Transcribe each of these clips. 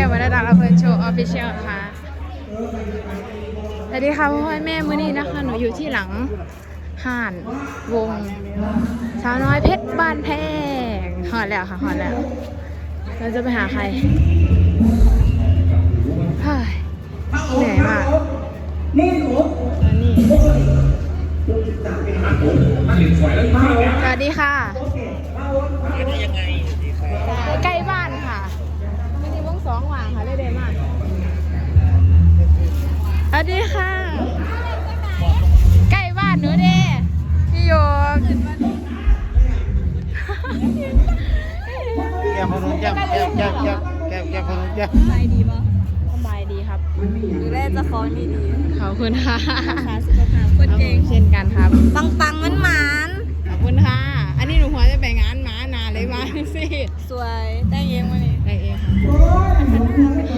ก้ววรรณดาลำเพลินโชว์ออฟฟิเชียลค่ะ สวัสดีค่ะพ่อแม่มื้อนี้นะคะ หนูอยู่ที่หลังห้านวง สาวน้อยเพชรบ้านแพงหอดแล้วค่ะหอดแล้ว เราจะไปหาใครเฮ้ยเหนื่อยมากอันนี้สวัสดีค่ะ ใกล้บ้านค่ะไม่ได้วงสองหว่างค่ะได้เดมากส วัสดีค่ะ ใกล้บ้านหนูเด้พี่โยกแก้มพนุนแก้มแก้มแก้มแก้มแก้มแก้มพนุนแก้มสบายดีปะสบายดีครับดูแลเจะคองดีดีขอบคุณค่ะๆขาสุขภาพคนเก่งเช่นกันครับ ปังปังมันหมานขอบคุณค่ะ อันนี้หนูหัวจะไปงานหมานาเลยมาสิ สวยแต่งเองวะนี่ได้เองค่ะ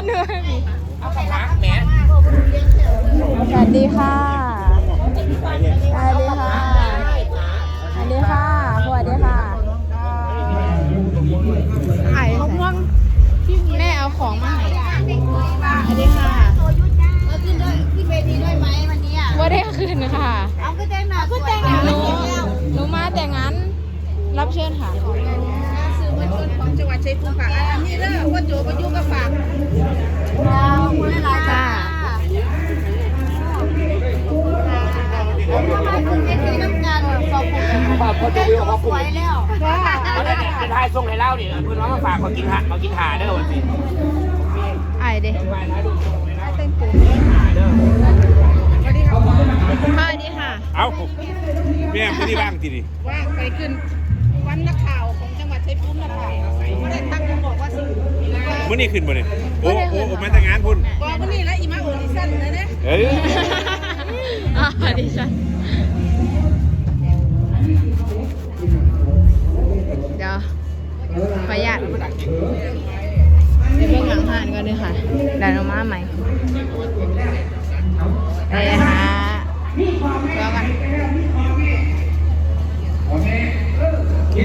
คุณค่ะหนูแม่บีเอาไปรักแม่สวัสดีค่ะสวัสดีค่ะสวัสดีค่ะสวัสดีค่ะไอ้ม่วงแม่เอาของมาให้สวัสดีค่ะมาขึ้นด้วยขึ้นเวทีด้วยไหมวันนี้อะว่าได้คืนค่ะเอาขึ้นแต่งหน้าขึ้นแต่งหน้าหนูแล้วหนูมาแต่งั้นรับเชิญค่ะสื่อม วลชนของจังหวัดชัยภูมิค่ะอันนี้เด้อว่าโจประยุกต์กับฝากดาวคุณหลายค่ะเวทีน้ำกันขอบคุณฝากคนจะเรียกว่าสปุ๋วยยแล้วเขาจะเป็นทายส่งให้เล่าดิเพื่อนน้องมาฝากมากินหามากินหาเด้อวันนี้ไอ้เด้ไปนะดูสวัสดีค่ะ เอาแม่ไม่ได้บ้างทีนี้ว่างไปขึ้น วันนักข่าวของจังหวัดชัยภูมินะคะไม่ได้ตั้งวงบอกว่าสิมื่อนี้ขึ้นบ่เนี่ยโอ้โอ้โอ้มาแต่งานพุ่นบอกว่านี่แล้วอีมาโอดิชั่นเลยนะเอ้ย อ่าดิฉัน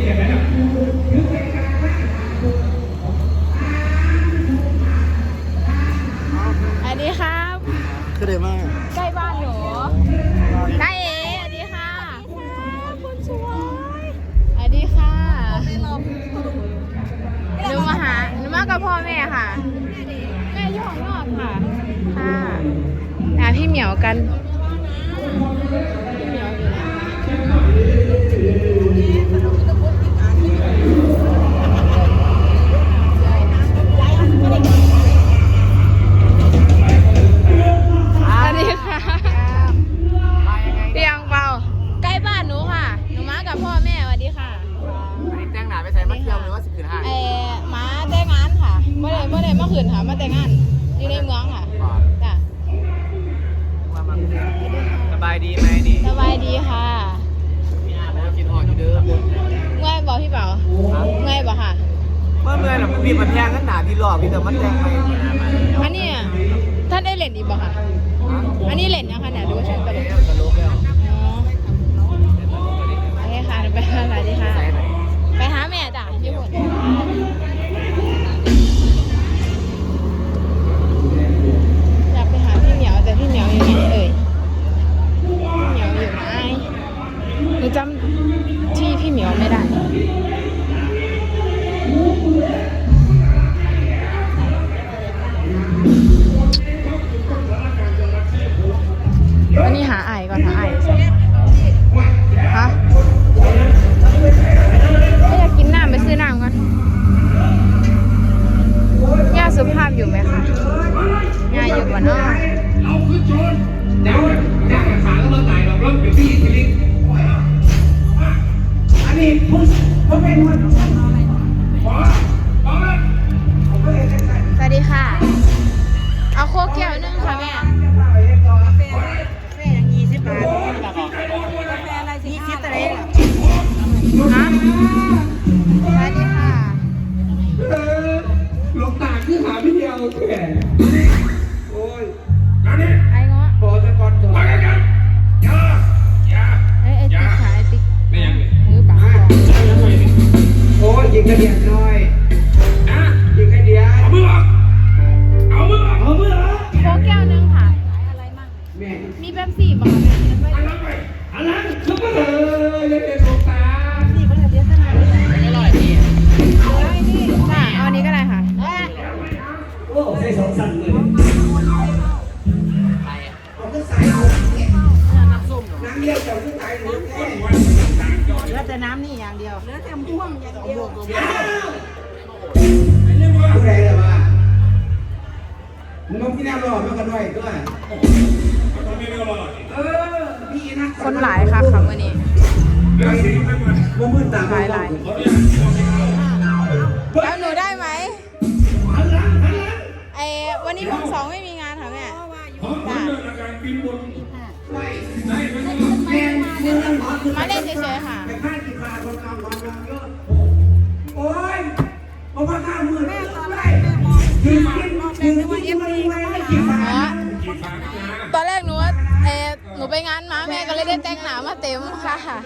สวัสดีครับ คือได้มากใกล้บ้านหนูได้เอ๋สวัสดีค่ะคนสวยสวัสดีค่ะหนูมาหาหนูมากับพ่อแม่ค่ะแม่อยู่ข้างนอกค่ะค่ะหาพี่เหมียวกัน ได้ไม่ได้มาขืนค่ะ มาแต่งงานอยู่ในเมืองค่ะจ้ะสบายดีไหมนี่สบายดีค่ะกินหอดอยู่เดิมเมื่อยบอกพี่เป๋าเมื่อยบอกค่ะเมื่อเมื่อน่ะพี่มันแทงกันหนาพี่หลอกพี่แต่มันแทงไปอันนี้อะท่านได้เล่นอีกบอกค่ะ อันนี้เล่นยังคะเนี่ยดูว่าช่วงตลกตลกแล้วอ๋อโอเคค่ะไปค่ะสวัสดีค่ะใส่ไหนไปหาแม่จ้ะญี่ปุ่น ย่าอยู่ก่อนเนาะ เหลือแต่น้ำนี่อย่างเดียวเหลือแต่ม่วงอย่างเดียวผู้ใดล่ะว่ามึงต้องพี่แนวรอมากันหน่อยด้วยเออพี่นักคนหลายค่ะค่ะวันนี้บ่มืดตาหลายหลายแล้วหนูได้ไหมไอ้วันนี้วงสองไม่มีงานค่ะแม่จ้ะ มาเล่นเฉยๆค่ะแต่ค่ากี่บาทคนเอาความรักเยอะโอ้ยบอกว่าข้าวมือแม่ตอนแรกแม่มองกินกินกินนึกว่าเอฟซีไม่ได้กี่บาทอ๋อตอนแรกหนูว่าเออหนูไปงานมาแม่ก็เลยได้แต่งหนามาเต็มค่ะ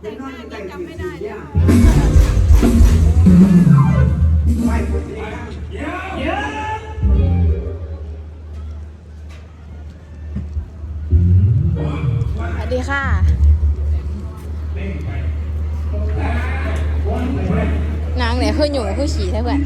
เป็นนอนแต่งจำไม่ได้เนี่ย วัสดีค่ะ นางไหนี่ยคืออยู่คือฉี่ใช่ไหมถ่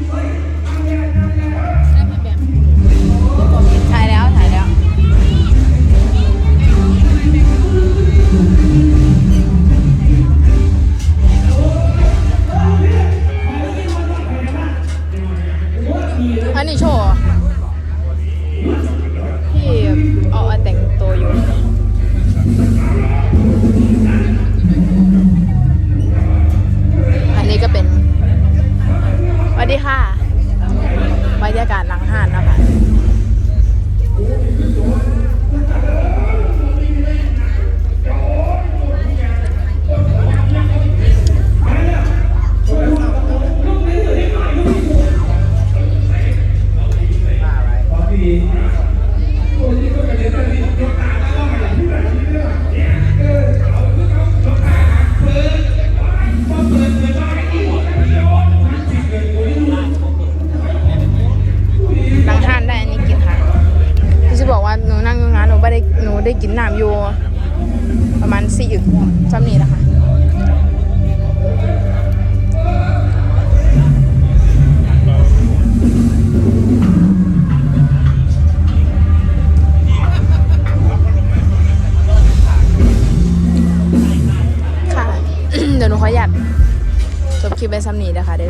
จบคลิปไปซ้ำนี้นะคะเด้อ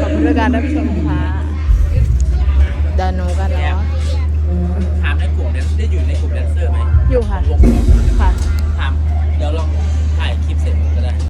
ขอบคุณด้วยการรับชมค่ะดานูกันแล้วถามในกลุ่มแดนได้อยู่ในกลุ่มแดนเซอร์ไหมอยู่ค่ะ ค่ะ ถาม เดี๋ยวลอง